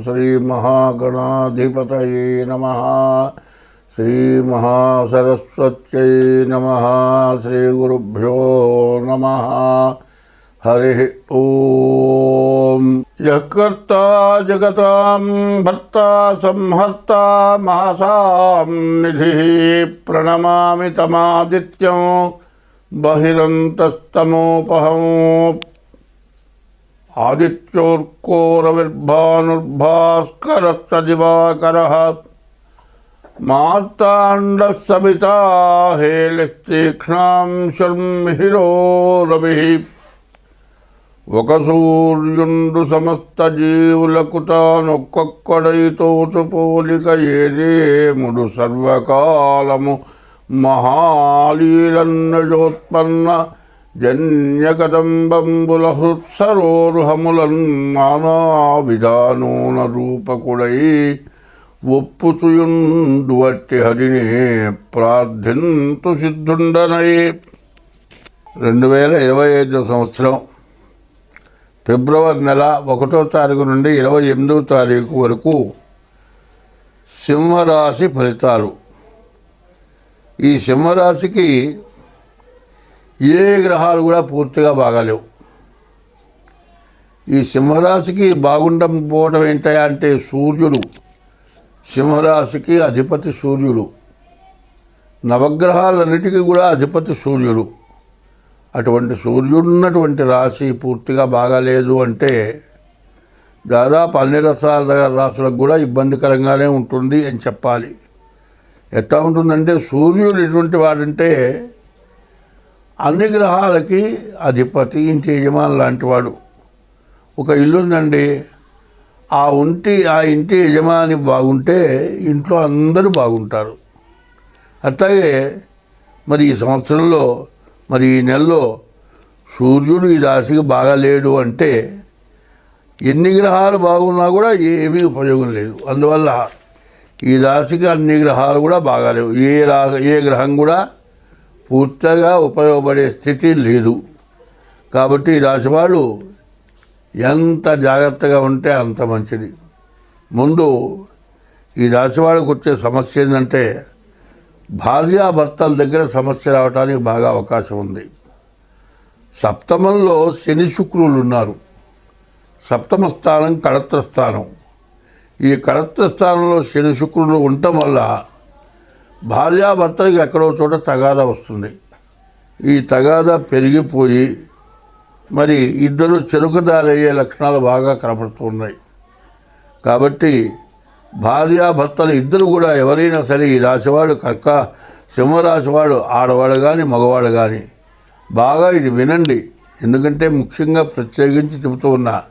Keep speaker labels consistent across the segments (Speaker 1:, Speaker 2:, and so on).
Speaker 1: श्रीमहागणाधिपतये नमः। श्रीमहासरस्वत्यै नमः। श्रीगुरुभ्यो नमः। हरिः ॐ। यः जगतां, भर्ता संहर्ता, मासां निधिः प्रणमामि तमादित्यं। बहिरन्तस्तमोपहम् आदित्योर्कोरविर्भानुर्भास्करस्तदिवाकरः मार्ताण्डः सविता हेलिस्तीक्ष्णां शर्मिहिरो రవిः ఒక సూర్యుండు సమస్త జీవులకు తానొక్కొక్కడైతోచు పోలిక ఏదేముడు సర్వకాలము మహాలీలన్నజోత్పన్న జన్యకదంబంబుల హృత్సరోరుహములన్ నానా రూపకుడై ఒప్పుచుయుండువట్టి హరిని ప్రార్థింతు సిద్ధుండనై. రెండు వేల ఇరవై ఐదు సంవత్సరం ఫిబ్రవరి నెల ఒకటో తారీఖు నుండి ఇరవై ఎనిమిదో తారీఖు వరకు సింహరాశి ఫలితాలు. ఈ సింహరాశికి ఏ గ్రహాలు కూడా పూర్తిగా బాగాలేవు. ఈ సింహరాశికి బాగుండం పోవటం ఏంటయా అంటే సూర్యుడు. సింహరాశికి అధిపతి సూర్యుడు. నవగ్రహాలన్నిటికీ కూడా అధిపతి సూర్యుడు. అటువంటి సూర్యుడున్నటువంటి రాశి పూర్తిగా బాగాలేదు అంటే దాదాపు అన్ని రసాల రాసులకు కూడా ఇబ్బందికరంగానే ఉంటుంది అని చెప్పాలి. ఎట్లా ఉంటుందంటే సూర్యుడు ఎటువంటి వాడంటే అన్ని గ్రహాలకి అధిపతి ఇంటి యజమాని లాంటి వాడు ఒక ఇల్లు ఉందండి ఆ ఉంటి ఆ ఇంటి యజమాని బాగుంటే ఇంట్లో అందరూ బాగుంటారు. అట్లాగే మరి ఈ సంవత్సరంలో మరి ఈ నెలలో సూర్యుడు ఈ రాశికి బాగాలేడు అంటే ఎన్ని గ్రహాలు బాగున్నా కూడా ఏమీ ఉపయోగం లేదు. అందువల్ల ఈ రాశికి అన్ని గ్రహాలు కూడా బాగాలేవు ఏ రా ఏ గ్రహం కూడా పూర్తిగా ఉపయోగపడే స్థితి లేదు. కాబట్టి ఈ రాశి వాళ్ళు ఎంత జాగ్రత్తగా ఉంటే అంత మంచిది. ముందు ఈ రాశి వాళ్ళకు వచ్చే సమస్య ఏంటంటే భార్యాభర్తల దగ్గర సమస్య రావడానికి బాగా అవకాశం ఉంది. సప్తమంలో శని శుక్రులు ఉన్నారు. సప్తమ స్థానం కళత్ర స్థానం ఈ కళత్ర స్థానంలో శని శుక్రులు ఉండటం వల్ల భార్యాభర్తలకు ఎక్కడో చోట తగాదా వస్తుంది. ఈ తగాదా పెరిగిపోయి మరి ఇద్దరు చెరుకుదారయ్యే లక్షణాలు బాగా కనపడుతున్నాయి. కాబట్టి భార్యాభర్తలు ఇద్దరు కూడా ఎవరైనా సరే ఈ రాశివాడు కక్క సింహరాశివాడు ఆడవాడు కానీ మగవాడు కానీ బాగా ఇది వినండి. ఎందుకంటే ముఖ్యంగా ప్రత్యేకించి చెబుతూ ఉన్నా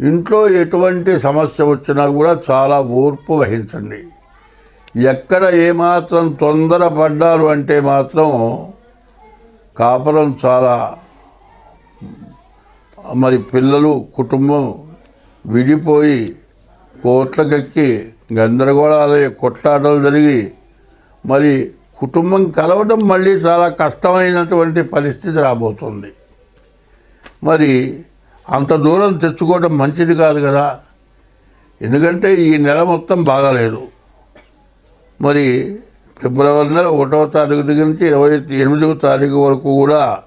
Speaker 1: ఇంట్లో ఎటువంటి సమస్య వచ్చినా కూడా చాలా ఓర్పు వహించండి. ఎక్కడ ఏమాత్రం తొందరపడ్డారు అంటే మాత్రం కాపురం చాలా మరి పిల్లలు కుటుంబం విడిపోయి కోట్లకెక్కి గందరగోళాలు కొట్లాటలు జరిగి మరి కుటుంబం కలవడం మళ్ళీ చాలా కష్టమైనటువంటి పరిస్థితి రాబోతుంది. మరి అంత దూరం తెచ్చుకోవడం మంచిది కాదు కదా. ఎందుకంటే ఈ నెల మొత్తం బాగాలేదు. మరి ఫిబ్రవరి నెల ఒకటవ తారీఖు దగ్గర నుంచి ఇరవై ఎనిమిదవ తారీఖు వరకు కూడా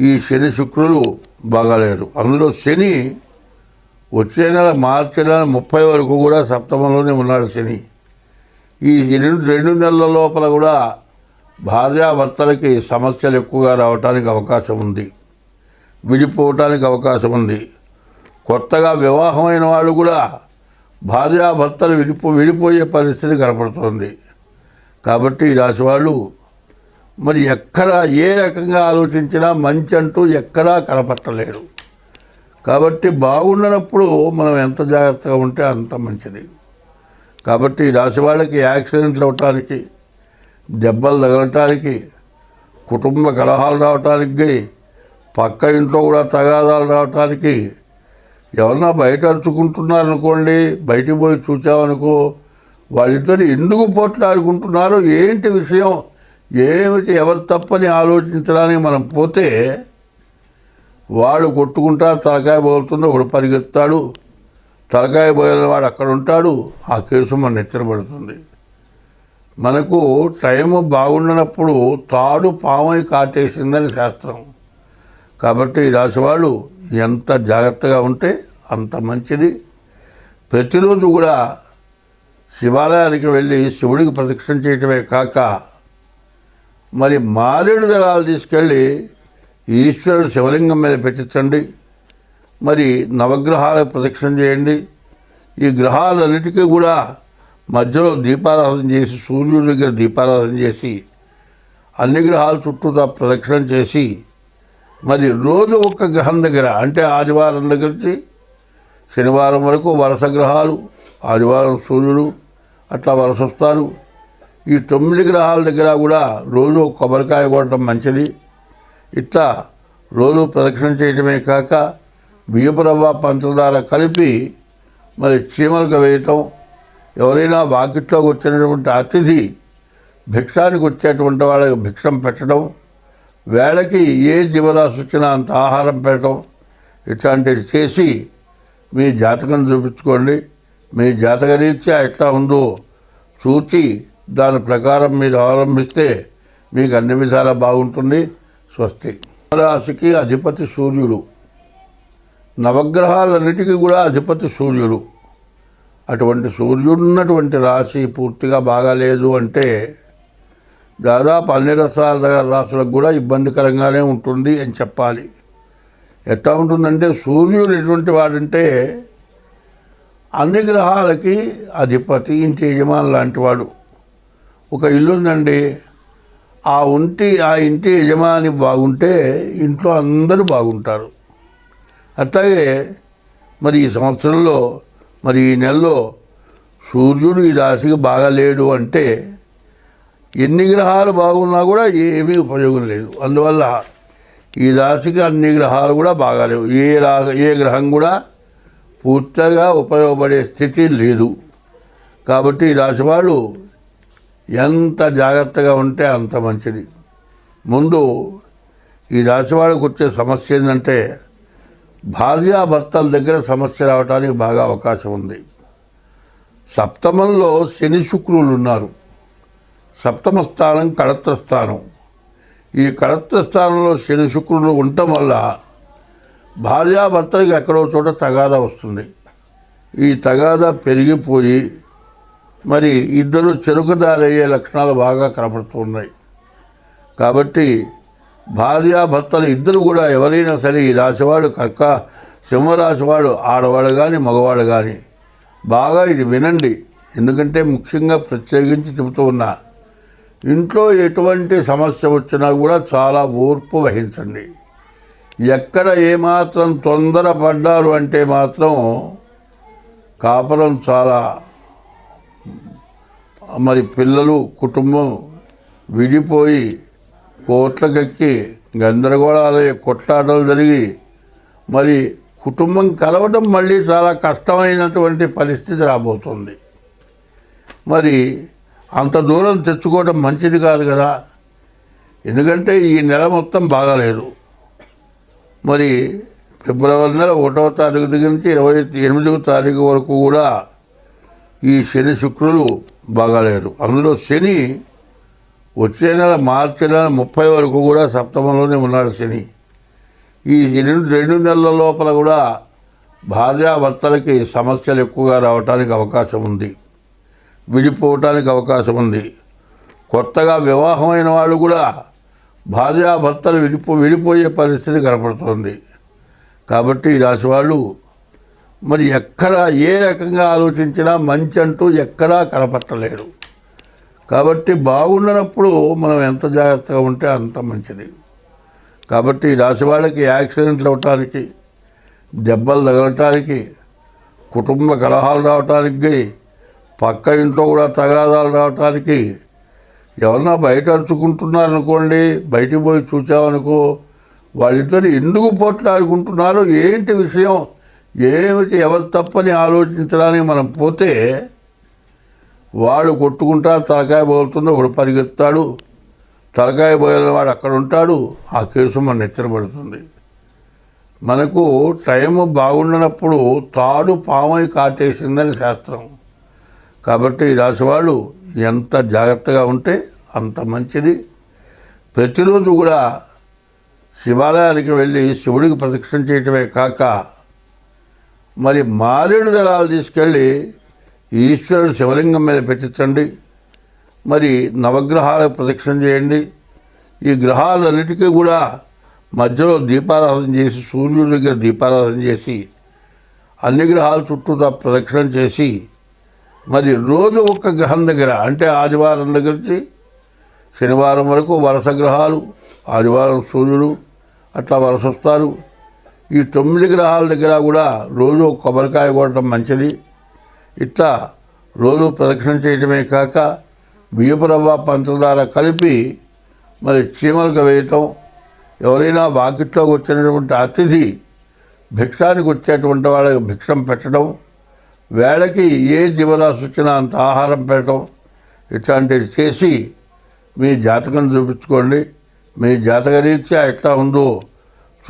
Speaker 1: ఈ శని శుక్రులు బాగాలేరు. అందులో శని వచ్చే నెల మార్చి నెల ముప్పై వరకు కూడా సప్తమంలోనే ఉన్నాడు శని. ఈ రెండు రెండు నెలల లోపల కూడా భార్యాభర్తలకి సమస్యలు ఎక్కువగా రావడానికి అవకాశం ఉంది. విడిపోవటానికి అవకాశం ఉంది. కొత్తగా వివాహమైన వాళ్ళు కూడా భార్యాభర్తలు విడిపో విడిపోయే పరిస్థితి కనపడుతుంది. కాబట్టి ఈ రాశి వాళ్ళు మరి ఎక్కడ ఏ రకంగా ఆలోచించినా మంచి అంటూ ఎక్కడా కనపట్టలేరు. కాబట్టి బాగుండనప్పుడు మనం ఎంత జాగ్రత్తగా ఉంటే అంత మంచిది. కాబట్టి ఈ రాశి వాళ్ళకి యాక్సిడెంట్లు అవటానికి దెబ్బలు తగలటానికి కుటుంబ కలహాలు రావటానికి పక్క ఇంట్లో కూడా తగాదాలు రావటానికి ఎవరన్నా బయట అరుచుకుంటున్నారనుకోండి బయటికి పోయి చూసామనుకో వాళ్ళిద్దరు ఎందుకు పోట్లాడుకుంటున్నారో ఏంటి విషయం ఏమిటి ఎవరు తప్పని ఆలోచించడానికి మనం పోతే వాడు కొట్టుకుంటా తలకాయ పోతుంది ఒకడు పరిగెత్తాడు తలకాయ పోయిన వాడు అక్కడ ఉంటాడు ఆ కేసు మన నెత్తిన పడుతుంది. మనకు టైం బాగుండనప్పుడు తాడు పామై కాటేసిందని శాస్త్రం. కాబట్టి ఈ రాశివాళ్ళు ఎంత జాగ్రత్తగా ఉంటే అంత మంచిది. ప్రతిరోజు కూడా శివాలయానికి వెళ్ళి శివుడికి ప్రదక్షిణ చేయటమే కాక మరి మారేడు దళాలు తీసుకెళ్ళి ఈశ్వరుడు శివలింగం మీద పెట్టించండి. మరి నవగ్రహాలకు ప్రదక్షిణ చేయండి. ఈ గ్రహాలన్నిటికీ కూడా మధ్యలో దీపారాధన చేసి సూర్యుడి దగ్గర దీపారాధన చేసి అన్ని గ్రహాల చుట్టూ ప్రదక్షిణ చేసి మరి రోజు ఒక్క గ్రహం దగ్గర అంటే ఆదివారం దగ్గర నుంచి శనివారం వరకు వరుస గ్రహాలు ఆదివారం సూర్యుడు అట్లా వరుస వస్తారు. ఈ తొమ్మిది గ్రహాల దగ్గర కూడా రోజు కొబ్బరికాయ కొట్టడం మంచిది. ఇట్లా రోజు ప్రదక్షిణ చేయటమే కాక బియ్యపు రవ్వ పంచదార కలిపి మరి చీమలకు వేయటం ఎవరైనా వాకిట్లోకి వచ్చినటువంటి అతిథి భిక్షానికి వచ్చేటువంటి వాళ్ళకి భిక్షం పెట్టడం వేళకి ఏ జీవరాశి వచ్చినా అంత ఆహారం పెట్టడం ఇట్లాంటివి చేసి మీ జాతకం చూపించుకోండి. మీ జాతక రీత్యా ఎట్లా ఉందో చూచి దాని ప్రకారం మీరు ఆరంభిస్తే మీకు అన్ని విధాలా బాగుంటుంది. స్వస్తి. రాశికి అధిపతి సూర్యుడు. నవగ్రహాలన్నిటికీ కూడా అధిపతి సూర్యుడు. అటువంటి సూర్యుడు ఉన్నటువంటి రాశి పూర్తిగా బాగాలేదు అంటే దాదాపు అన్ని రసాల రాసులకు కూడా ఇబ్బందికరంగానే ఉంటుంది అని చెప్పాలి. ఎట్లా ఉంటుందంటే సూర్యుడు ఎటువంటి వాడంటే అన్ని గ్రహాలకి అధిపతి ఇంటి యజమాని లాంటి వాడు. ఒక ఇల్లు ఉందండి. ఆ ఉంటి ఆ ఇంటి యజమాని బాగుంటే ఇంట్లో అందరూ బాగుంటారు. అట్లాగే మరి ఈ సంవత్సరంలో మరి ఈ నెలలో సూర్యుడు ఈ రాశికి బాగాలేడు అంటే ఎన్ని గ్రహాలు బాగున్నా కూడా ఏమీ ఉపయోగం లేదు. అందువల్ల ఈ రాశికి అన్ని గ్రహాలు కూడా బాగాలేవు. ఏ రా ఏ గ్రహం కూడా పూర్తిగా ఉపయోగపడే స్థితి లేదు. కాబట్టి ఈ రాశి వాళ్ళు ఎంత జాగ్రత్తగా ఉంటే అంత మంచిది. ముందు ఈ రాశి వాళ్ళకు వచ్చే సమస్య ఏంటంటే భార్యాభర్తల దగ్గర సమస్య రావడానికి బాగా అవకాశం ఉంది. సప్తమంలో శని శుక్రులు ఉన్నారు. సప్తమ స్థానం కళత్ర స్థానం. ఈ కళత్ర స్థానంలో శని శుక్రులు ఉండటం వల్ల భార్యాభర్తలకు ఎక్కడో చోట తగాదా వస్తుంది. ఈ తగాదా పెరిగిపోయి మరి ఇద్దరు చెరుకుదారయ్యే లక్షణాలు బాగా కనపడుతున్నాయి. కాబట్టి భార్యాభర్తలు ఇద్దరు కూడా ఎవరైనా సరే ఈ రాశివాడు కక్క సింహరాశివాడు ఆడవాడు కానీ మగవాడు కానీ బాగా ఇది వినండి. ఎందుకంటే ముఖ్యంగా ప్రత్యేకించి చెబుతూ ఉన్నా ఇంట్లో ఎటువంటి సమస్య వచ్చినా కూడా చాలా ఓర్పు వహించండి. ఎక్కడ ఏమాత్రం తొందరపడ్డారు అంటే మాత్రం కాపురం చాలా మరి పిల్లలు కుటుంబం విడిపోయి కోట్లకెక్కి గందరగోళాలు కొట్లాటలు జరిగి మరి కుటుంబం కలవడం మళ్ళీ చాలా కష్టమైనటువంటి పరిస్థితి రాబోతుంది. మరి అంత దూరం తెచ్చుకోవడం మంచిది కాదు కదా. ఎందుకంటే ఈ నెల మొత్తం బాగాలేదు. మరి ఫిబ్రవరి నెల ఒకటవ తారీఖు దగ్గర నుంచి ఇరవై ఎనిమిదవ తారీఖు వరకు కూడా ఈ శని శుక్రులు బాగాలేరు అందులో శని వచ్చే నెల మార్చి నెల ముప్పై వరకు కూడా సప్తమంలోనే ఉన్నాడు శని. ఈ రెండు రెండు నెలల లోపల కూడా భార్యాభర్తలకి సమస్యలు ఎక్కువగా రావడానికి అవకాశం ఉంది. విడిపోవటానికి అవకాశం ఉంది. కొత్తగా వివాహమైన వాళ్ళు కూడా భార్యాభర్తలు విడిపో విడిపోయే పరిస్థితి కనపడుతుంది. కాబట్టి ఈ రాశి వాళ్ళు మరి ఎక్కడ ఏ రకంగా ఆలోచించినా మంచి అంటూ ఎక్కడా కనపట్టలేరు. కాబట్టి బాగుండనప్పుడు మనం ఎంత జాగ్రత్తగా ఉంటే అంత మంచిది. కాబట్టి ఈ రాశి వాళ్ళకి యాక్సిడెంట్లు అవటానికి దెబ్బలు తగలటానికి కుటుంబ కలహాలు రావటానికి పక్క ఇంట్లో కూడా తగాదాలు రావటానికి ఎవరన్నా బయట అరుచుకుంటున్నారనుకోండి బయటికి పోయి చూసామనుకో వాళ్ళిద్దరు ఎందుకు పోట్లాడుకుంటున్నారో ఏంటి విషయం ఏమిటి ఎవరు తప్పని ఆలోచించడానికి మనం పోతే వాడు కొట్టుకుంటారు తలకాయ పోతుంది ఒకడు పరిగెత్తాడు తలకాయ పోయిన వాడు అక్కడ ఉంటాడు ఆ కేసు మన నెత్తిన పడుతుంది. మనకు టైం బాగుండనప్పుడు తాడు పామై కాటేసిందని శాస్త్రం. కాబట్టి ఈ రాశివాళ్ళు ఎంత జాగ్రత్తగా ఉంటే అంత మంచిది. ప్రతిరోజు కూడా శివాలయానికి వెళ్ళి శివుడికి ప్రదక్షిణ చేయటమే కాక మరి మారేడు దళాలు తీసుకెళ్ళి ఈశ్వరుడు శివలింగం మీద పెట్టించండి. మరి నవగ్రహాలకు ప్రదక్షిణ చేయండి. ఈ గ్రహాలన్నిటికీ కూడా మధ్యలో దీపారాధన చేసి సూర్యుడి దగ్గర దీపారాధన చేసి అన్ని గ్రహాల చుట్టూ ప్రదక్షిణ చేసి మరి రోజు ఒక్క గ్రహం దగ్గర అంటే ఆదివారం దగ్గర నుంచి శనివారం వరకు వరుస గ్రహాలు ఆదివారం సూర్యుడు అట్లా వరుస వస్తారు. ఈ తొమ్మిది గ్రహాల దగ్గర కూడా రోజు కొబ్బరికాయ కొట్టడం మంచిది. ఇట్లా రోజు ప్రదక్షిణ చేయటమే కాక బియ్యపు రవ్వ పంచదార కలిపి మరి చీమలకు వేయటం ఎవరైనా వాకిట్లోకి వచ్చినటువంటి అతిథి భిక్షానికి వచ్చేటువంటి వాళ్ళకి భిక్షం పెట్టడం వేళకి ఏ జీవరాశి వచ్చినా అంత ఆహారం పెట్టడం ఇట్లాంటివి చేసి మీ జాతకం చూపించుకోండి. మీ జాతకరీత్యా ఎట్లా ఉందో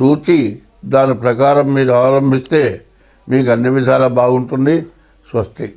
Speaker 1: చూచి దాని ప్రకారం మీరు అవలంబిస్తే మీకు అన్ని విధాలా బాగుంటుంది. స్వస్తి.